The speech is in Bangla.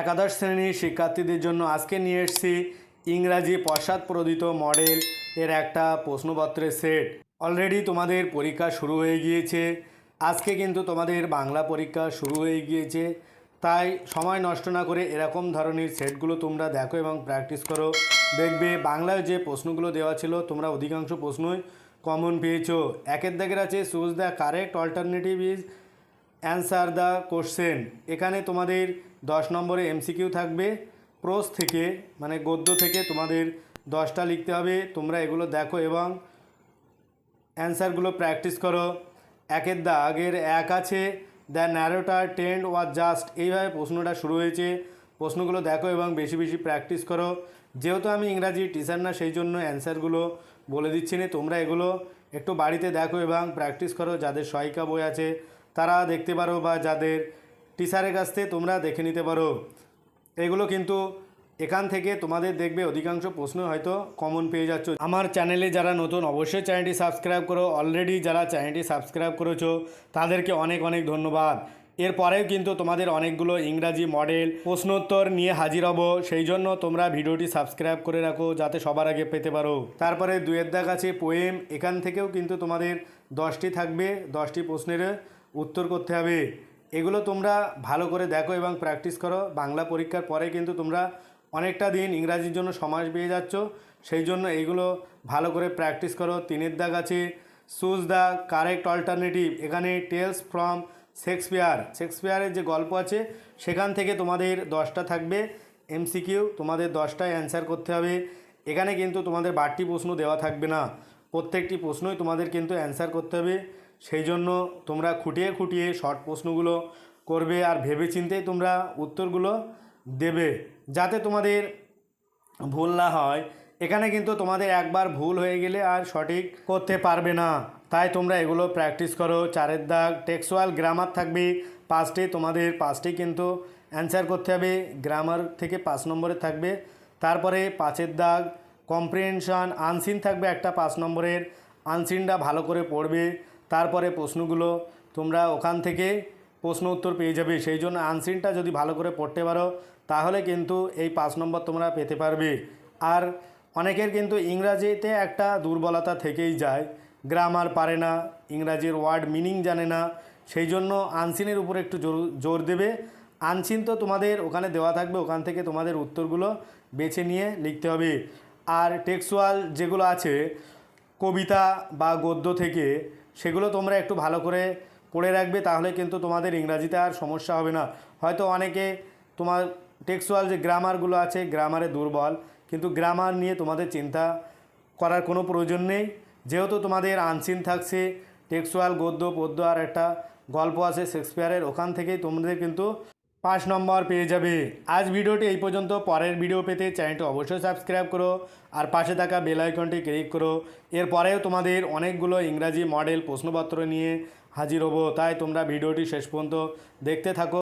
একাদশ শ্রেণির শিক্ষার্থীদের জন্য আজকে নিয়ে এসেছি ইংরাজি পশ্চাৎপ্রদিত মডেল এর একটা প্রশ্নপত্রের সেট। অলরেডি তোমাদের পরীক্ষা শুরু হয়ে গিয়েছে। আজকে কিন্তু তোমাদের বাংলা পরীক্ষা শুরু হয়ে গিয়েছে। তাই সময় নষ্ট না করে এরকম ধরনের সেটগুলো তোমরা দেখো এবং প্র্যাকটিস করো। দেখবে বাংলায় যে প্রশ্নগুলো দেওয়া ছিল, তোমরা অধিকাংশ প্রশ্নই কমন পেয়েছ। একের দাগের আছে choose the correct alternative is answer the question. এখানে তোমাদের দশ নম্বরে এমসিকিউ থাকবে। প্রোস থেকে মানে গদ্য থেকে তোমাদের দশটা লিখতে হবে। তোমরা এগুলো দেখো এবং অ্যান্সারগুলো প্র্যাকটিস করো। একের দা আগের এক আছে। The narrator tend was just. এইভাবে প্রশ্নটা শুরু হয়েছে। প্রশ্নগুলো দেখো এবং বেশি বেশি প্র্যাকটিস করো। যেহেতু আমি ইংরাজি টিচার না, সেই জন্য অ্যান্সারগুলো বলে দিচ্ছি না। তোমরা এগুলো একটু বাড়িতে দেখো এবং প্র্যাকটিস করো। যাদের সহায়িকা বই আছে তারা দেখতে পারো বা যাদের টিচারের কাছ থেকে তোমরা দেখে নিতে পারো। এগুলো কিন্তু এখান থেকে তোমাদের দেখবে অধিকাংশ প্রশ্ন হয়তো কমন পেয়ে যাচ্ছ। আমার চ্যানেলে যারা নতুন, অবশ্যই চ্যানেলটি সাবস্ক্রাইব করো। অলরেডি যারা চ্যানেলটি সাবস্ক্রাইব করেছ, তাদেরকে অনেক অনেক ধন্যবাদ। এরপরেও কিন্তু তোমাদের অনেকগুলো ইংরাজি মডেল প্রশ্নোত্তর নিয়ে হাজির হব। সেই জন্য তোমরা ভিডিওটি সাবস্ক্রাইব করে রাখো, যাতে সবার আগে পেতে পারো। তারপরে দুয়ের দাগ আছে পোয়েম এখান থেকেও কিন্তু তোমাদের দশটি থাকবে, দশটি প্রশ্নের উত্তর করতে হবে। এগুলো তোমরা ভালো করে দেখো এবং প্র্যাকটিস করো। বাংলা পরীক্ষার পরে কিন্তু তোমরা অনেকটা দিন ইংরাজির জন্য সমাজ পেয়ে যাচ্ছ। সেই জন্য এইগুলো ভালো করে প্র্যাকটিস করো। তিনের দাগ আছে চুজ দ্য কারেক্ট অল্টারনেটিভ এখানে টেলস ফ্রম শেক্সপিয়ার শেক্সপিয়ারের যে গল্প আছে, সেখান থেকে তোমাদের দশটা থাকবে। এমসিকিউ তোমাদের দশটায় অ্যান্সার করতে হবে। এখানে কিন্তু তোমাদের বাড়তি প্রশ্ন দেওয়া থাকবে না। প্রত্যেকটি প্রশ্নই তোমাদের কিন্তু অ্যান্সার করতে হবে। সেই জন্য তোমরা খুঁটিয়ে খুঁটিয়ে শর্ট প্রশ্নগুলো করবে আর ভেবে চিন্তেই তোমরা উত্তরগুলো দেবে যাতে তোমাদের ভুল না হয়। এখানে কিন্তু তোমাদের একবার ভুল হয়ে গেলে আর সঠিক করতে পারবে না। তাই তোমরা এগুলো প্র্যাকটিস করো। চারের দাগ টেক্সুয়াল গ্রামার থাকবে পাঁচটি, তোমাদের পাঁচটি কিন্তু অ্যান্সার করতে হবে। গ্রামার থেকে পাঁচ নম্বরে থাকবে। তারপরে পাঁচের দাগ, কম্প্রিহেনশন, আনসিন থাকবে একটা পাঁচ নম্বরের। আনসিনটা ভালো করে পড়বে। তারপরে প্রশ্নগুলো তোমরা ওখান থেকে প্রশ্ন উত্তর পেয়ে যাবে। সেই জন্য আনসিনটা যদি ভালো করে পড়তে পারো, তাহলে কিন্তু এই পাঁচ নম্বর তোমরা পেতে পারবে। আর অনেকের কিন্তু ইংরাজিতে একটা দুর্বলতা থেকেই যায়। গ্রামার পারে না, ইংরাজির ওয়ার্ড মিনিং জানে না, সেই জন্য আনসিনের উপর একটু জোর জোর দেবে। আনসিন তো তোমাদের ওখানে দেওয়া থাকবে, ওখান থেকে তোমাদের উত্তরগুলো বেছে নিয়ে লিখতে হবে। আর টেক্সুয়াল যেগুলো আছে, কবিতা বা গদ্য থেকে সেগুলো তোমরা একটু ভালো করে পড়ে রাখবে, তাহলে কিন্তু তোমাদের ইংরাজিতে আর সমস্যা হবে না। হয়তো অনেকে তোমার টেক্সুয়াল যে গ্রামারগুলো আছে গ্রামারে দুর্বল, কিন্তু গ্রামার নিয়ে তোমাদের চিন্তা করার কোনো প্রয়োজন নেই। যেহেতু তোমাদের আনসিন থাকছে টেক্সুয়াল গদ্য, পদ্য আর একটা গল্প আছে শেক্সপিয়ারের ওখান থেকেই তোমাদের কিন্তু পাঁচ নম্বর পেয়ে যাবে। আজ ভিডিওটি এই পর্যন্ত। পরের ভিডিও পেতে চ্যানেলটি অবশ্যই সাবস্ক্রাইব করো আর পাশে থাকা বেল আইকনটি ক্লিক করো। এরপরেও তোমাদের অনেকগুলো ইংরাজি মডেল প্রশ্নপত্র নিয়ে হাজির হব। তাই তোমরা ভিডিওটি শেষ পর্যন্ত দেখতে থাকো।